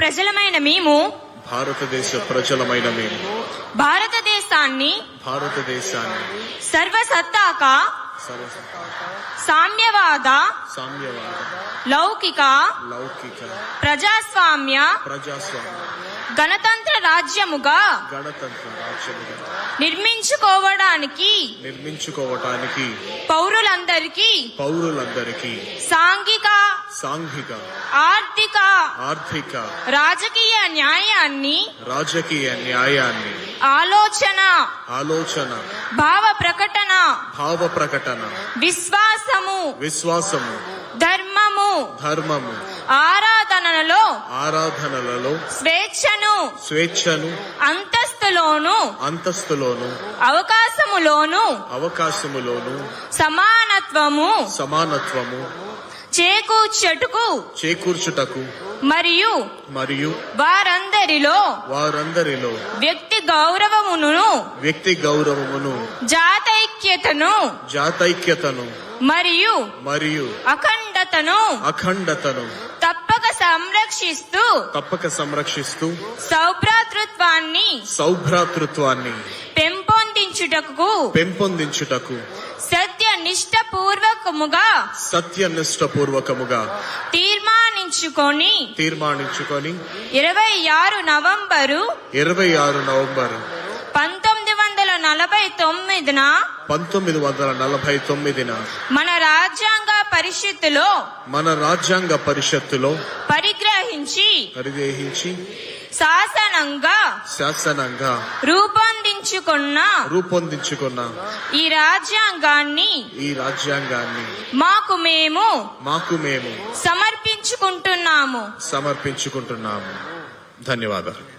ప్రజలమైన మేము భారతదేశ ప్రజలమైన మేము. భారతదేశాన్ని భారతదేశాన్ని సర్వసత్తాక సర్వసత్తా సామ్యవాద సామ్యవాద లౌకిక లౌకిక ప్రజాస్వామ్య ప్రజాస్వామ్య గణతంత్ర రాజ్యముగా గణతంత్ర రాజ్యముగా నిర్మించుకోవడానికి నిర్మించుకోవటానికి పౌరులందరికీ పౌరులందరికీ సాంఘిక సాంఘిక ఆర్థిక ఆర్థిక రాజకీయ న్యాయాన్ని రాజకీయ న్యాయాన్ని ఆలోచన ఆలోచన భావ ప్రకటన భావ ప్రకటన విశ్వాసము విశ్వాసము ధర్మము ధర్మము ఆరాధనలలో ఆరాధనలలో స్వేచ్ఛను స్వేచ్ఛను అంతస్తులోను అంతస్తులోను అవకాశములోను అవకాశములోను సమానత్వము సమానత్వము చేకూర్చటకు చేకూర్చుటకు మరియు మరియు వారందరిలో వారందరిలో వ్యక్తి గౌరవమును వ్యక్తి గౌరవమును జాతైక్యతను జాతైక్యతను మరియు మరియు అఖండతను అఖండతను తప్పక సంరక్షిస్తూ తప్పక సంరక్షిస్తూ సౌభ్రాతృత్వాన్ని సౌభ్రాతృత్వాన్ని పెంపొందించుటకు పెంపొందించుటకు సత్య నిష్ఠపూర్వకముగా సత్యనిష్టపూర్వకముగా తీర్మానించుకొని తీర్మానించుకొని ఇరవై ఆరు నవంబరు ఇరవై ఆరు నవంబర్ పంతొమ్మిది వందల నలభై తొమ్మిదిన పంతొమ్మిది వందల నలభై తొమ్మిదిన మన రాజ్యాంగ పరిషత్తులో మన రాజ్యాంగ పరిషత్తులో పరిగ్రహించి పరిదేహించి శాసనంగా శాసనంగా రూపొందించుకున్న? రూపొందించుకున్న. ఈ రాజ్యాంగాన్ని ఈ రాజ్యాంగాన్ని మాకు మేము మాకు మేము సమర్పించుకుంటున్నాము. సమర్పించుకుంటున్నాము. ధన్యవాదాలు.